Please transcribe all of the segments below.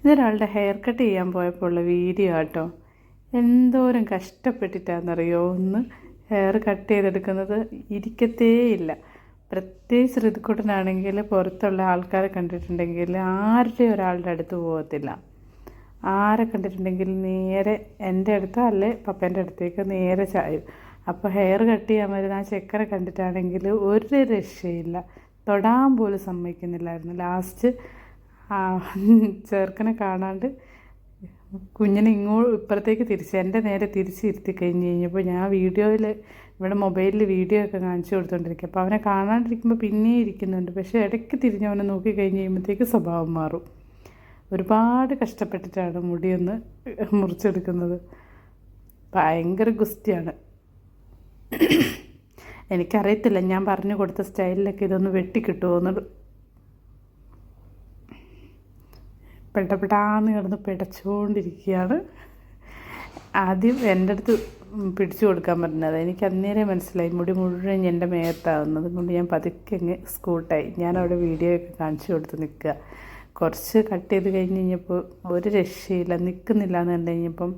ഇതൊരാളുടെ hair cut ചെയ്യാൻ പോയപ്പോൾ ഉള്ള വീഡിയോ ആട്ടോ. എന്തോരം കഷ്ടപ്പെട്ടിട്ടാണെന്നറിയോ ഒന്ന് ഹെയർ കട്ട് ചെയ്തെടുക്കുന്നത് ഇരിക്കത്തേയില്ല. പ്രത്യേകിച്ച് ഋതുക്കുട്ടനാണെങ്കിൽ പുറത്തുള്ള ആൾക്കാരെ കണ്ടിട്ടുണ്ടെങ്കിൽ ആരുടെ ഒരാളുടെ അടുത്ത് പോകത്തില്ല ആരെ കണ്ടിട്ടുണ്ടെങ്കിൽ നേരെ എന്റെ അടുത്ത് അല്ലേ പപ്പേന്റെ അടുത്തേക്ക് നേരെ ചായും. അപ്പോൾ ഹെയർ കട്ട് ചെയ്യാൻ വരുന്ന ആ ചെക്കനെ കണ്ടിട്ടാണെങ്കിൽ ഒരു രക്ഷയില്ല. തൊടാൻ പോലും സമ്മതിക്കുന്നില്ലായിരുന്നു. ലാസ്റ്റ് ചെറുക്കനെ കാണാണ്ട് കുഞ്ഞിനെ ഇങ്ങോട്ട് ഇപ്പുറത്തേക്ക് തിരിച്ച് എന്റെ നേരെ തിരിച്ചിരുത്തി കഴിഞ്ഞ് കഴിഞ്ഞപ്പോൾ ഞാൻ വീഡിയോയിൽ ഇവിടെ മൊബൈലിൽ വീഡിയോ ഒക്കെ കാണിച്ചു കൊടുത്തോണ്ടിരിക്കും അപ്പോൾ അവനെ കാണാണ്ടിരിക്കുമ്പോൾ പിന്നെയും ഇരിക്കുന്നുണ്ട്. പക്ഷേ ഇടയ്ക്ക് തിരിഞ്ഞ് അവനെ നോക്കി കഴിഞ്ഞ് കഴിയുമ്പോഴത്തേക്ക് സ്വഭാവം മാറും. ഒരുപാട് കഷ്ടപ്പെട്ടിട്ടാണ് മുടിയൊന്ന് മുറിച്ചെടുക്കുന്നത്. ഭയങ്കര ഗുസ്തിയാണ്. എനിക്കറിയത്തില്ല ഞാൻ പറഞ്ഞു കൊടുത്ത സ്റ്റൈലിലൊക്കെ ഇതൊന്ന് വെട്ടിക്കിട്ടുമോ എന്നുള്ളത് പെട്ടപ്പെട്ടാന്ന് കിടന്ന് പിടച്ചുകൊണ്ടിരിക്കുകയാണ്. ആദ്യം എന്റെ അടുത്ത് പിടിച്ചു കൊടുക്കാൻ പറ്റുന്നത് എനിക്ക് അന്നേരം മനസ്സിലായി. മുടി മുഴുവൻ എന്റെ മേത്താവുന്നത് കൊണ്ട് ഞാൻ പതുക്കെ അങ്ങ് സ്കൂട്ടായി. ഞാൻ അവിടെ വീഡിയോ ഒക്കെ കാണിച്ചു കൊടുത്ത് നിൽക്കുക. കുറച്ച് കട്ട് ചെയ്ത് കഴിഞ്ഞ് കഴിഞ്ഞപ്പോൾ ഒരു രക്ഷയില്ല. നിൽക്കുന്നില്ല എന്ന് കണ്ടു കഴിഞ്ഞപ്പം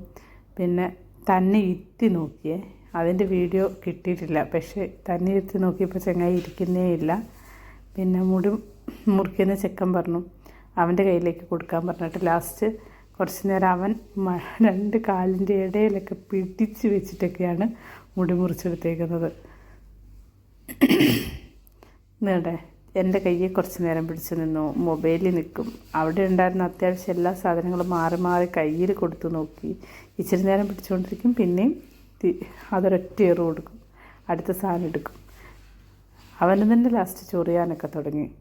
പിന്നെ തന്നെ ഇരുത്തി നോക്കിയേ. അതിന്റെ വീഡിയോ കിട്ടിയിട്ടില്ല. പക്ഷേ തന്നെ ഇരുത്തി നോക്കിയപ്പോൾ ചങ്ങായി ഇരിക്കുന്നേ ഇല്ല. പിന്നെ മുടി മുറിക്കുന്ന ചെക്കൻ പറഞ്ഞു. അവന്റെ കയ്യിലേക്ക് കൊടുക്കാൻ പറഞ്ഞിട്ട് ലാസ്റ്റ് കുറച്ച് നേരം അവൻ രണ്ട് കാലിന്റെ ഇടയിലൊക്കെ പിടിച്ച് വെച്ചിട്ടൊക്കെയാണ് മുടി മുറിച്ചെടുത്തേക്കുന്നത്. നേടേ എന്റെ കയ്യെ കുറച്ച് നേരം പിടിച്ചു നിന്നു. മൊബൈലിൽ നിൽക്കും. അവിടെ ഉണ്ടായിരുന്ന അത്യാവശ്യം എല്ലാ സാധനങ്ങളും മാറി മാറി കയ്യിൽ കൊടുത്തു നോക്കി. ഇച്ചിരി നേരം പിടിച്ചുകൊണ്ടിരിക്കും. പിന്നെയും അതൊരൊറ്റ ഏറ് കൊടുക്കും. അടുത്ത സാധനം എടുക്കും. അവന് തന്നെ ലാസ്റ്റ് ചൊറിയാനൊക്കെ തുടങ്ങി.